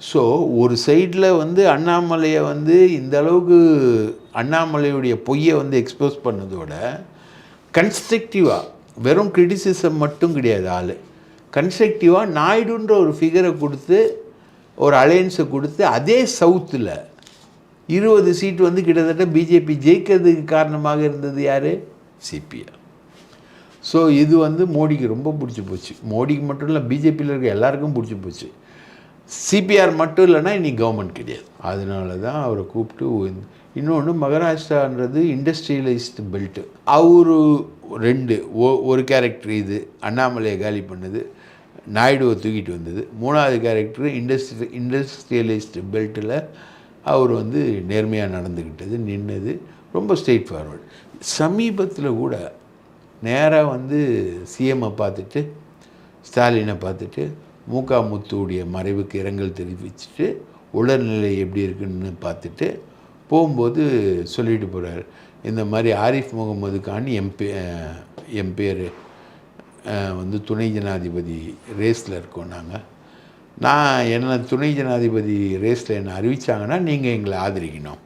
So ஒரு சைடில் வந்து அண்ணாமலையை வந்து இந்த அளவுக்கு அண்ணாமலையுடைய பொய்யை வந்து எக்ஸ்போஸ் பண்ணதோட கன்ஸ்ட்ரக்டிவாக வெறும் கிரிட்டிசிசம் மட்டும் கிடையாது ஆள். கன்ஸ்ட்ரக்டிவாக நாயுடுன்ற ஒரு ஃபிகரை கொடுத்து ஒரு அலையன்ஸை கொடுத்து அதே சவுத்தில் இருபது சீட் வந்து கிட்டத்தட்ட பிஜேபி ஜெயிக்கிறதுக்கு காரணமாக இருந்தது யார்? சிபிஐ ஸோ இது வந்து மோடிக்கு ரொம்ப பிடிச்சி போச்சு. மோடிக்கு மட்டும் இல்லை பிஜேபியில் இருக்க எல்லாருக்கும் பிடிச்சி போச்சு. சிபிஆர் மட்டும் இல்லைன்னா இனி கவர்மெண்ட் கிடையாது. அதனால தான் அவரை கூப்பிட்டு இன்னொன்று மகாராஷ்டிரான்றது இண்டஸ்ட்ரியலைஸ்டு பெல்ட்டு அவரு ரெண்டு ஓ ஒரு கேரக்டர் இது அண்ணாமலையை காலி பண்ணது நாயுடுவை தூக்கிட்டு வந்தது. மூணாவது கேரக்டர் இண்டஸ்ட்ரி இண்டஸ்ட்ரியலைஸ்டு பெல்ட்டில் அவர் வந்து நேர்மையாக நடந்துக்கிட்டது நின்னது ரொம்ப ஸ்ட்ரெயிட் ஃபார்வர்டு சமீபத்தில் கூட நேராக வந்து சிஎம்மை பார்த்துட்டு ஸ்டாலினை பார்த்துட்டு மூகா முத்துவுடைய மறைவுக்கு இரங்கல் தெரிவிச்சுட்டு உடல்நிலை எப்படி இருக்குன்னு பார்த்துட்டு போகும்போது சொல்லிட்டு போகிறார் இந்த மாதிரி ஆரிஃப் முகமது கான் எம்பே என் பேர் வந்து துணை ஜனாதிபதி ரேஸில் இருக்கோம் நாங்கள் நான் என்னை துணை ஜனாதிபதி ரேஸில் என்னை அறிவித்தாங்கன்னா நீங்கள் எங்களை ஆதரிக்கணும்.